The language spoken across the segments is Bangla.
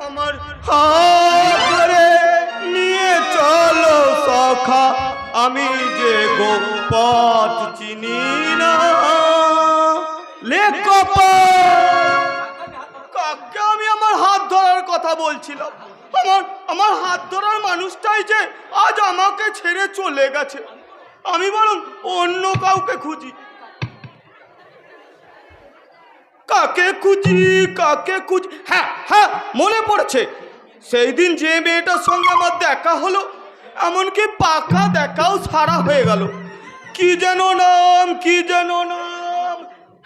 আমার হাত নিয়ে চলো সখা। আমি যে গোপথ চিনি না। কাকে আমি আমার হাত ধরার কথা বলছিলাম। আমার আমার হাত ধরার মানুষটাই যে আজ আমাকে ছেড়ে চলে গেছে। আমি বরং অন্য কাউকে খুঁজি। কাকে খুঁজি কাকে খুঁজি? হ্যাঁ হ্যাঁ মনে পড়ছে। সেই দিন যে মেয়েটার সঙ্গে আমার দেখা হলো, এমনকি পাকা দেখাও সারা হয়ে গেল। কি যেন নাম, কি যেন নাম।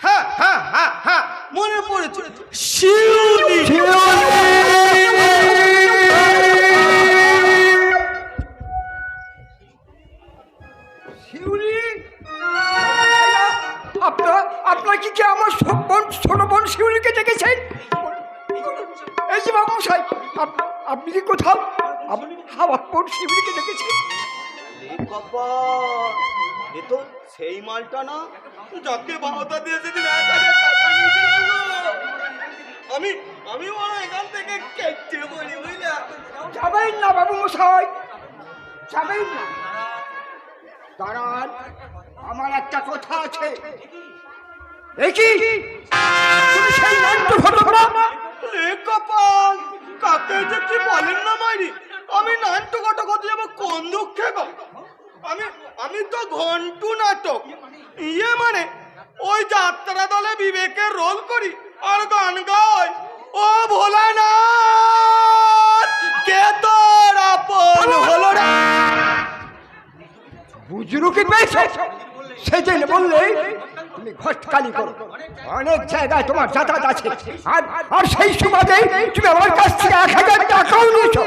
হ্যাঁ হ্যাঁ হ্যাঁ হ্যাঁ মনে পড়েছে। শিউলি। শিউলি? আপনার আপনার কি কি আমার বোন শিউলিকে দেখেছেন এই যে বাবু সাহেব আপ- আপনি কি কোথাও? আমার বোন শিউলিকে দেখেছেন এ তো সেই মালটা না? যাকে বাহতা দিয়ে সেদিন। আমি আমি ওরা এখান থেকে কেটে পড়ি বুঝলা? যাবেন না বাবু মশাই যাবেন না। দাঁড়ান আমার একটা কথা আছে। দেখি তুমি সেই নাট্য ফটোগ্রাফ এ কপাল কাকে যে কি বলেন না মাইরি? আমি নাট্য কটা করতে যাব কোন দুঃখে গো? আমি আমি তো ঘন্টু নাটক। ইয়ে মানে ওই যাত্রা দলে বিবেকের রোল করি আর গান গাই। ও ভোলা না কে তোর আপন হলো রে? বুজরুকে পেয়েছে? সেদিন বললে তুমি ঘটকালি করো। অনেক জায়গায় তোমার যাতায়াত আছে। আর আর সেই সুবাদে তুমি আমার কাছ থেকে এক হাজার টাকাও নিয়েছো।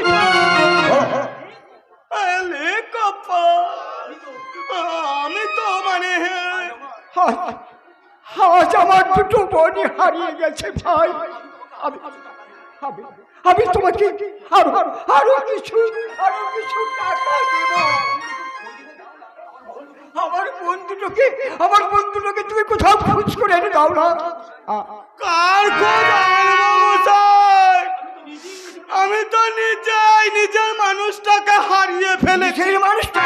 আমি তো মানে আজ আমার দুটো বোনই হারিয়ে গেছে ভাই। আমি আমি তোমাকে আরও আরও কিছু আরও কিছু টাকা দেব। বন্ধুটাকে আমার বন্ধুটাকে তুমি কোথাও খোঁজ করে এনে দাও না। কার আমি তো নিজেই নিজের মানুষটাকে হারিয়ে ফেলেছি। সেই মানুষটা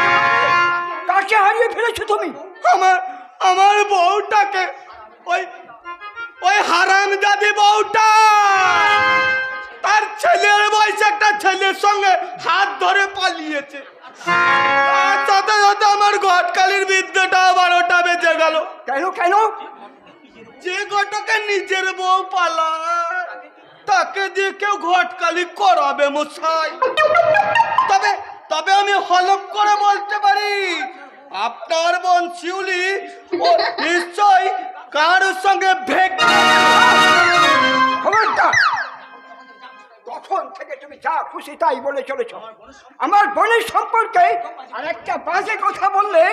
কাকে হারিয়ে ফেলেছো তুমি? আমার আমার বউটাকে ওই ওই হারাম দাদি বউটা। তার ছেলের বয়সে একটা ছেলের সঙ্গে হাত ধরে পালিয়েছে। বেজে কেন কেন যে ঘটকে নিজের বউ পালায় তাকে দিয়ে কেউ ঘটকালি করাবে মশাই। তবে তবে আমি হলপ করে বলতে পারি আপনার বোন শিউলি ও নিশ্চয় কার সঙ্গে ভেগ খবরদার তখন থেকে তুমি যা খুশি তাই বলে চলেছ। আমার বোনের সম্পর্কে আর একটা বাজে কথা বললে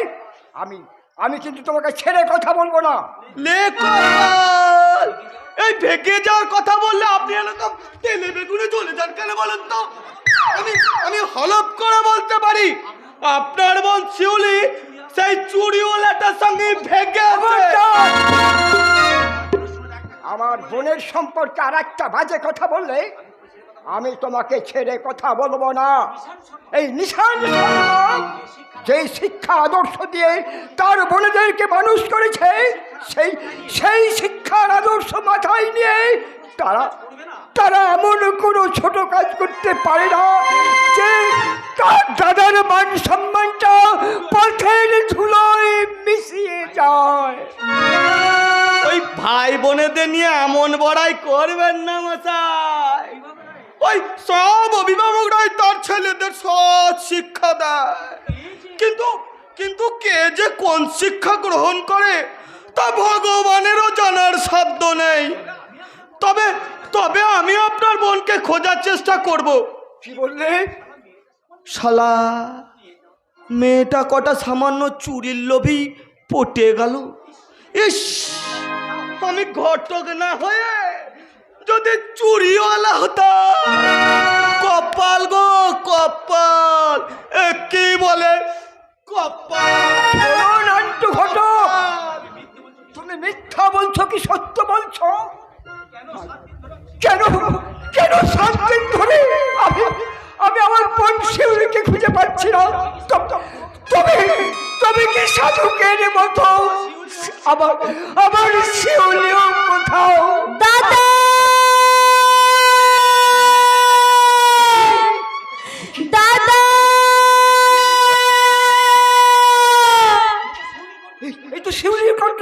আমি আমি কিন্তু তোমাকে ছেড়ে কথা বলব না। এই ভেগে যাওয়ার কথা বললে আপনি এরকম তেলে বেগুনে চলে যান কেন বলেন তো? আমি আমি হলপ করে বলতে পারি। আপনার বোন শিউলি সেই চুরিওয়ালাটার সঙ্গে আছে। আমার বোনের সম্পর্কে আর একটা বাজে কথা বললে আমি তোমাকে ছেড়ে কথা বলব না। এই নিশান যে শিক্ষা আদর্শ দিয়ে তার বোনেদেরকে মানুষ করেছে, সেই সেই শিক্ষার আদর্শ মাথায় নিয়ে তারা তারা এমন কোনো ছোট কাজ করতে পারে না যে তার দাদার মান সম্মানটা পথের ধুলোয় মিশিয়ে যায়। ওই ভাই বোনেদের নিয়ে এমন বড়াই করবেন না মশাই। ওই সব অভিভাবকরাই তার ছেলেদের সৎ শিক্ষা দেয়। কিন্তু কিন্তু কে যে কোন শিক্ষা গ্রহণ করে তা ভগবানেরও জানার সাধ্য নেই। তবে তবে আমি আপনার বোনকে খোঁজার চেষ্টা করব। কি বললে? শালা মেয়েটা কটা সামান্য চুরির লোভী পটে গেল। ইস আমি ঘটক না হয়ে যদি চুরিওয়ালা হতাম কপাল গো কপাল। কি বলে? তুমি মিথ্যা বলছো কি সত্য বলছো? কেন কেন সাত দিন ধরে আমি আমার বোন শিউরিকে খুঁজে পাচ্ছি না? তবে তবে কি সাধুকের মতো? আমার আমার শিউরিও কোথাও?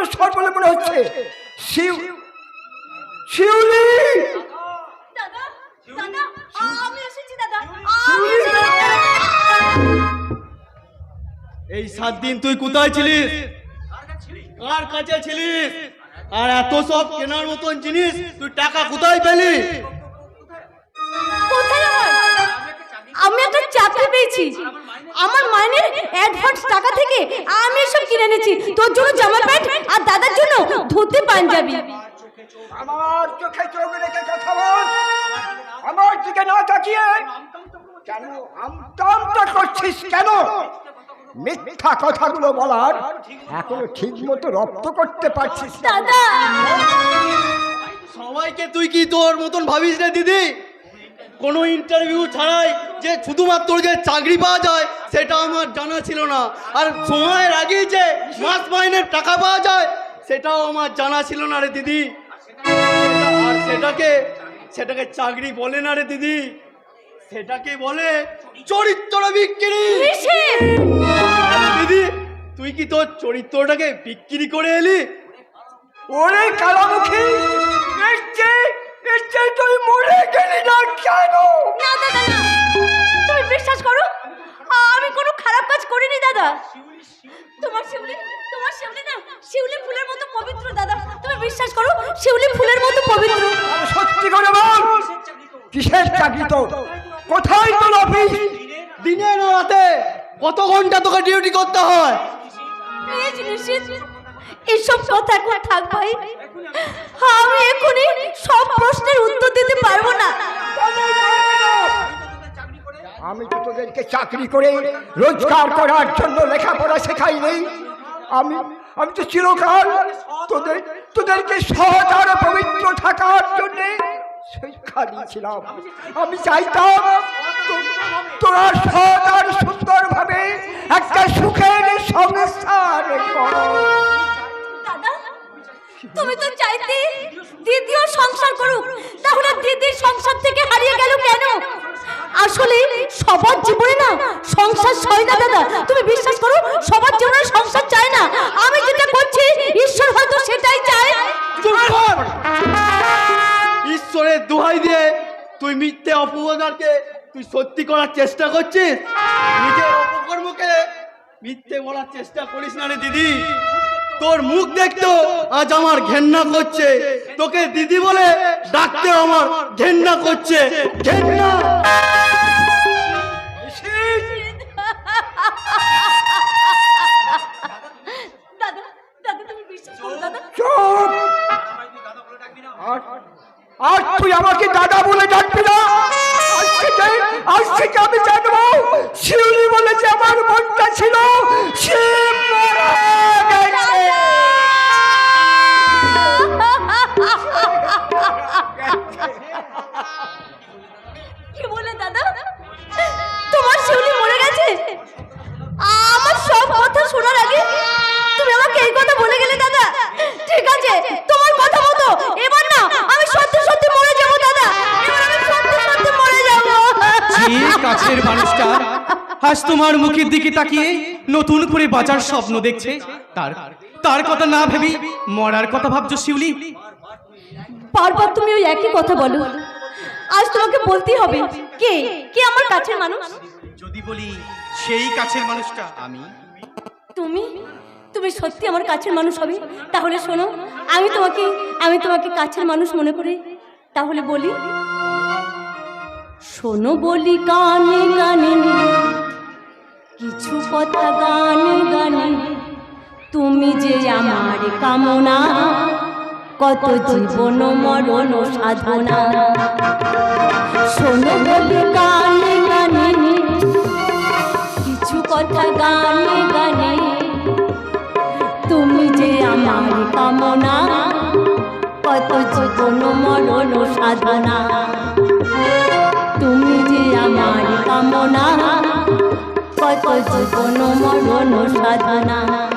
শিউলির কণ্ঠ বলে মনে হচ্ছে। শিউ শিউলি! দাদা দাদা আমি এসেছি দাদা। এই সাত দিন তুই কোথায় ছিলিস? কার কাছে ছিলিস? আর এত সব কেনার মতন জিনিস তুই টাকা কোথায় পেলি? আমি একটা চাকরি পেয়েছি। আমার মাইনের অ্যাডভান্স টাকা থেকে আমি সব কিনে এনেছি। তোর জন্য জামা প্যান্ট আর দাদার জন্য ধুতি পাঞ্জাবি। আমার চোখে চোখ রেখে কথা বল। আমার দিকে না তাকিয়ে কেন আমতামতা করছিস কেন? মিথ্যা কথাগুলো বলার এখনও ঠিক মতো রপ্ত করতে পারছিস দাদা! সবাইকে তুই কি তোর মতন ভাবিস রে দিদি? কোনো ইন্টারভিউ ছাড়াই যে শুধুমাত্র যে চাকরি পাওয়া যায় সেটা আমার জানা ছিল না। আর সময়ের আগেই যে মাস মাইনের টাকা পাওয়া যায় সেটাও আমার জানা ছিল না রে দিদি। আর সেটাকে সেটাকে চাকরি বলে না রে দিদি। সেটাকে বলে চরিত্র বিক্রি। দিদি তুই কি তোর চরিত্রটাকে বিক্রি করে এলি? ওরে কালামুখী এর চেয়ে এর চেয়ে তুই মরে গেলি না কেন? না দাদা না। তুমি বিশ্বাস করো আমি কোনো খারাপ কাজ করিনি দাদা। তোমার শিউলি তোমার শিউলি না শিউলি ফুলের মতো পবিত্র দাদা। তুমি বিশ্বাস করো শিউলি ফুলের মতো পবিত্র। সত্যি করে বল কিসের চাকরি তোর? কোথায় তোর অফিস? দিনে রাতে কত ঘণ্টা তোকে ডিউটি করতে হয়? প্লিজ নিশিত এসব কথা এখন থাক ভাই। আমি এখনই সব প্রশ্নের উত্তর দিতে পারব না। আমি তো তোদেরকে চাকরি করে রোজগার করার জন্য লেখাপড়া শেখাই নেই। আমি আমি তো চিরকাল তোদের, তোদেরকে সৎ আর পবিত্র থাকার জন্য শিক্ষা দিয়েছিলাম আমি চাইতাম তোরা সৎ আর সুন্দরভাবে একটা সুখের সংসার কর। তুমি তো চাইতে দিদিও সংসার করুক। তাহলে দিদির সংসার থেকে হারিয়ে গেল কেন? আসলে সবার জীবনে না সংসার হয় না দাদা। তুমি বিশ্বাস করো, সবার জীবনে সংসার চায় না। আমি যেটা করছি, ঈশ্বর হয়তো সেটাই চায়! ঈশ্বরের দোহাই দিয়ে তুই মিথ্যে অপবাদকে তুই সত্যি করার চেষ্টা করছিস? নিজের অপকর্মকে মিথ্যে বলার চেষ্টা করিস না রে দিদি। তোর মুখ দেখতো আজ আমার ঘেন্না করছে। তোকে দিদি বলে ডাকতে আমার ঘেন্না করছে। ঘেন্না! দাদা দাদা তুমি বিশ্বাস করো দাদা। চুপ! আর তুই আমাকে দাদা বলে ডাকবি না? আজ থেকে আমি জানব। শিউলি বলে যে আমার মনটা ছিল সে মারা আছে তোমার কথা মতো? এবার না আমি সত্যি সত্যি মরে যাব দাদা। এবার আমি সত্যি সত্যি মরে যাব। কাছের মানুষটা। আজ তোমার মুখের দিকে তাকিয়ে নতুন করে বাঁচার স্বপ্ন দেখছে। তার তার কথা না ভেবে মরার কথা ভাবছ শিউলি? বারবার তুমি ওই একই কথা বলো। আজ তোমাকে বলতেই হবে কে? কে আমার কাছের মানুষ? যদি বলি সেই কাছের মানুষটা আমি। তুমি? তুমি সত্যি আমার কাছের মানুষ হবে? তাহলে শোনো, আমি তোমাকে আমি তোমাকে কাছের মানুষ মনে করে। তাহলে বলি, শোনো বলি গানে গানে, কিছু কথা গানে গানে, তুমি যে আমার কামনা, কত জীবন মরণ সাধনা। শোনো বলি গানে গানে, কিছু কথা গানে গানে আমার কামনা কত জীবন মরণ সাধনা। তুমি যে আমার কামনা কত জীবন মরণ সাধনা।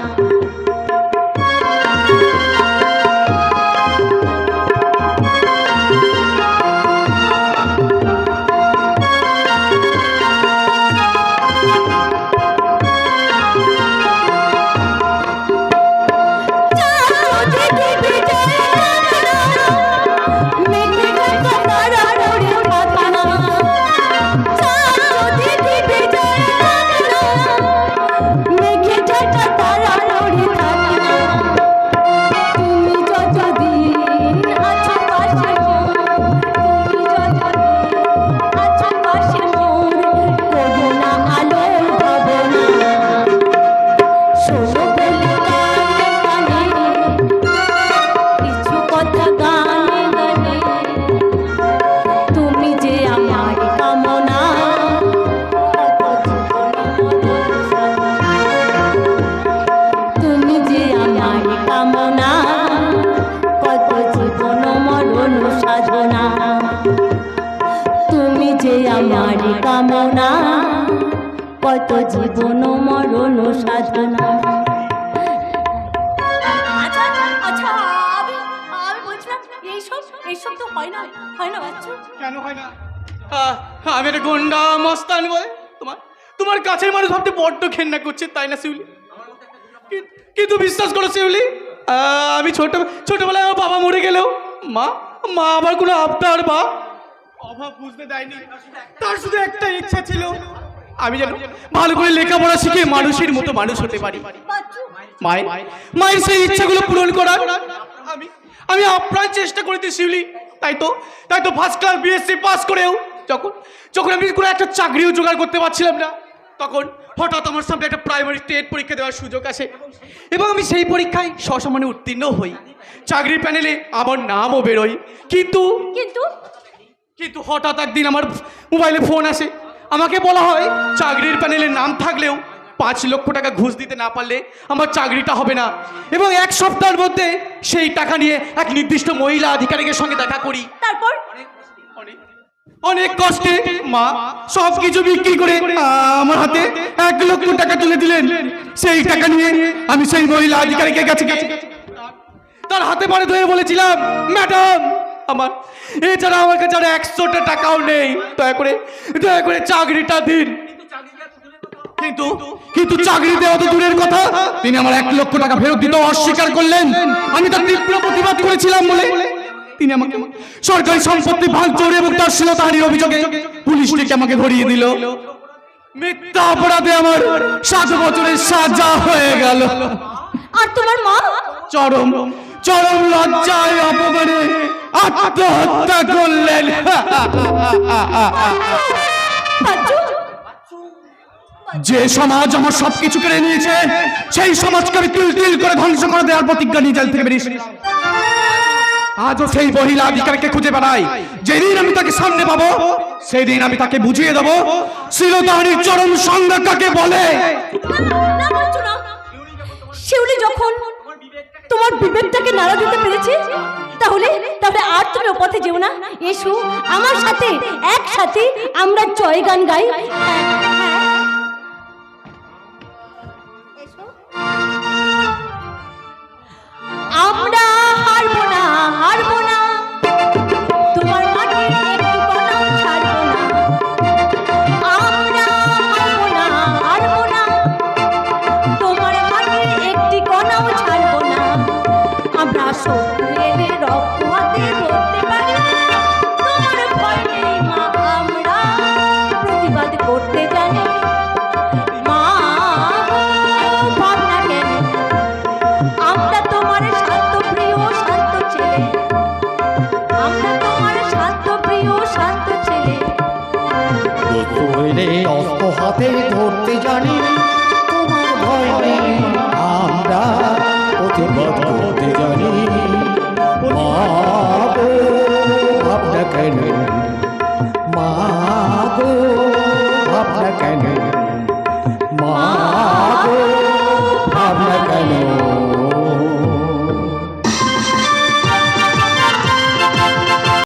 যে আমার কামনা কত জীবন মরণ সাধনা। আচ্ছা আচ্ছা আমি আমি এইসব এইসব তো হয় না হয় না বাচ্চা। কেন হয় না? আমি একটা গন্ডা মস্তান বলে। তোমার তোমার কাছের মানুষ ভাবতে বড্ড ঘেন্না করছে তাই না শিউলি? কিন্তু বিশ্বাস করো শিউলি? আহ, আমি ছোট ছোটবেলায় আমার বাবা মরে গেলেও মা মা আবার কোনো আবদার বা অভাব বুঝতে দেয়নি। তার শুধু একটা ইচ্ছা ছিল আমি যেন ভালো করে লেখাপড়া শিখে মানুষের মতো মানুষ হতে পারি। মায়ের মায়ের সেই ইচ্ছাগুলো পূরণ করার আমি আমি আপ্রাণ চেষ্টা করেছি শিউলি। তাই তো তাই তো ফার্স্ট ক্লাস বিএসসি পাস করেও যখন যখন আমি কোনো একটা চাকরিও জোগাড় করতে পারছিলাম না তখন হঠাৎ আমার সামনে একটা প্রাইমারি টেট পরীক্ষা দেওয়ার সুযোগ আসে। এবং আমি সেই পরীক্ষায় সসম্মানে উত্তীর্ণ হই। চাকরির প্যানেলে আমার নামও বেরোয়। কিন্তু কিন্তু কিন্তু হঠাৎ একদিন আমার মোবাইলে ফোন আসে। আমাকে বলা হয় চাকরির প্যানেলে নাম থাকলেও পাঁচ লক্ষ টাকা ঘুষ দিতে না পারলে আমার চাকরিটা হবে না। এবং এক সপ্তাহের মধ্যে সেই টাকা নিয়ে এক নির্দিষ্ট মহিলা আধিকারিকের সঙ্গে দেখা করি। তারপর? অনেক- কষ্টে মা সব কিছু বিক্রি করে আমার হাতে এক লক্ষ টাকা তুলে দিলেন। সেই টাকা নিয়ে আমি সেই মহিলা আধিকারিকের কাছে তার হাতে পারে ধরে বলেছিলাম ম্যাডাম আমার। এছাড়া আমার কাছে আর একশোটা টাকাও নেই। দয়া করে দয়া করে চাকরিটা দিন। কিন্তু কিন্তু চাকরি দেওয়া তো দূরের কথা। তিনি আমার এক লক্ষ টাকা ফেরত দিতে অস্বীকার করলেন। আমি তার তীব্র প্রতিবাদ করেছিলাম বলে। তিনি আমাকে সরকারি সম্পত্তি ভাঙচুর এবং তার শিলতাহারির অভিযোগে পুলিশ ডেকে আমাকে ধরিয়ে দিল। মিথ্যা অপরাধে আমার সাত বছরের সাজা হয়ে গেল। আর তোমার মা? চরম চরম লজ্জায় অপমানে আত্মহত্যা করলেন। যে সমাজ আমার সবকিছু কেড়ে নিয়েছে সেই সমাজকে আমি তিল তিল করে ধ্বংস করে দেওয়ার প্রতিজ্ঞা নিয়ে জেল থেকে বেরিয়ে এসেছি। আজও সেই মহিলা আধিকারকে খুঁজে বেড়াই। যেদিন আমি তাকে সামনে পাবো সেদিন আমি তাকে বুঝিয়ে দেবো। শিলতাহানির চরম সংজ্ঞা কাকে বলে? শিউলি যখন তোমার বিবেকটাকে নাড়া দিতে পেরেছি? তাহলে তাহলে আর তুমি পথে যেও না। এসো আমার সাথে একসাথে আমরা জয় গান গাই। হ্যাঁ, হ্যাঁ। আমরা হারবো না হারবো নইলে অস্ত হাতে ধরতে জানি তোমার ভয় নেই আমরা পথে পথ করতে জানি।